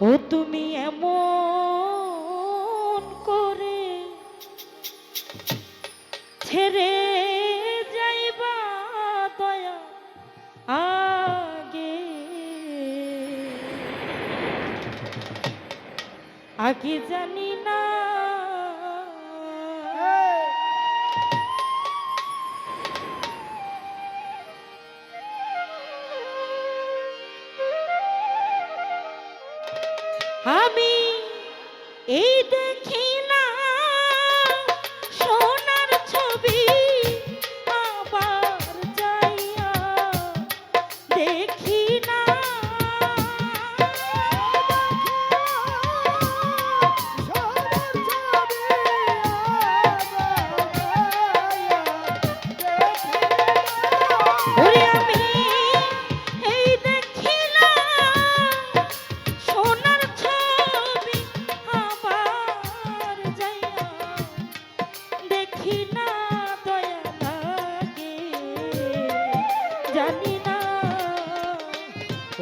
ও তুমি এমন করে ছেড়ে যাইবা দয়া আগে। আগে জানি না lead the king.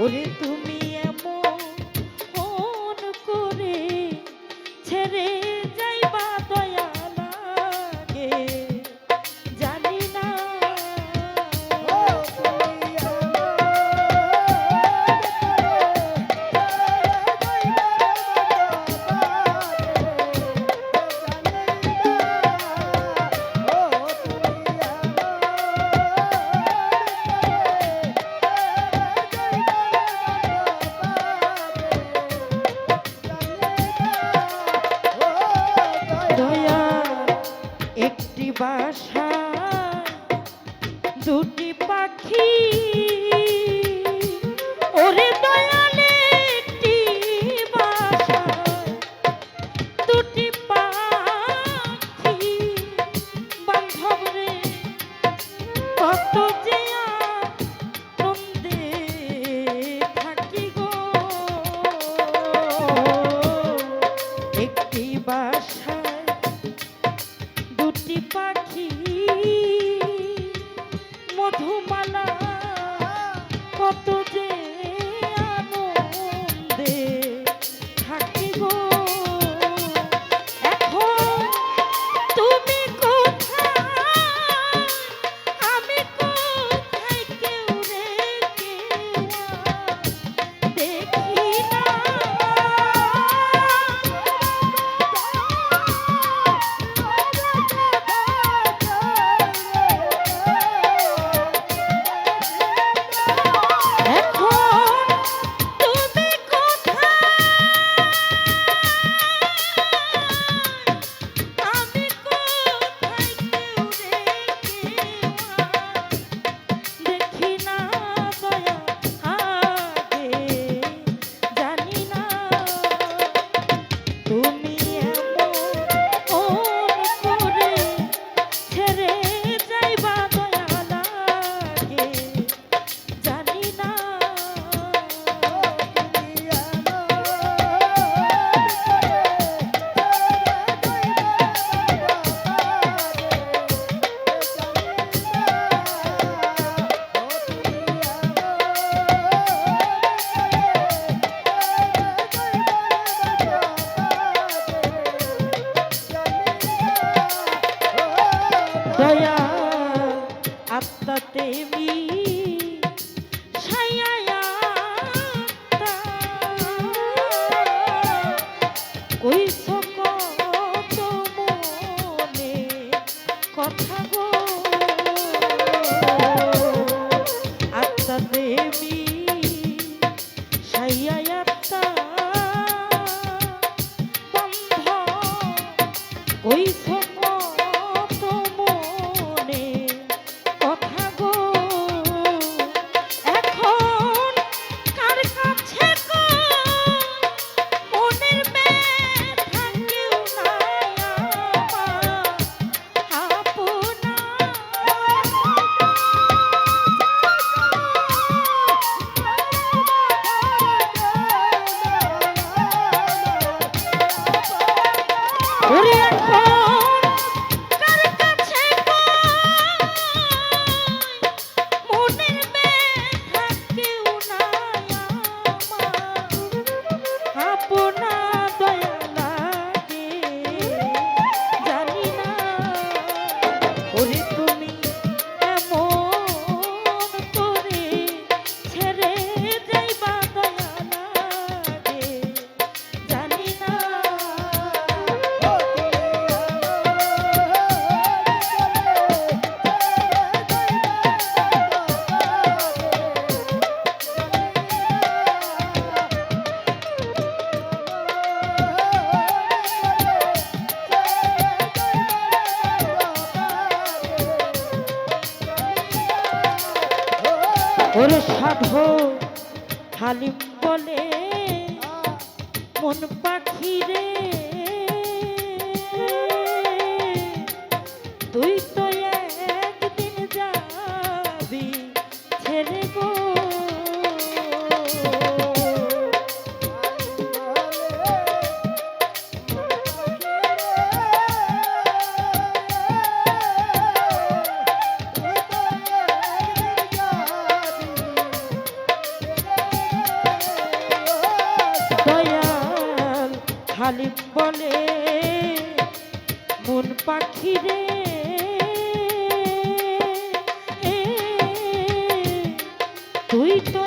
ওরে তুমি পাখি yeah. সাধো হালিম বলে মন পাখি রে হালিম বলে মন পাখি রে। তুই তো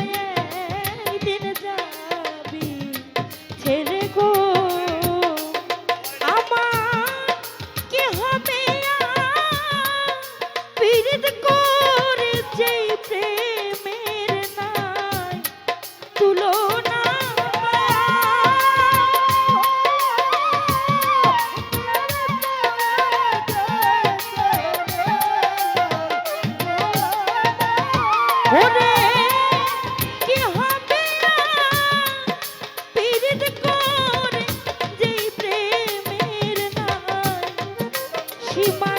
Keep on.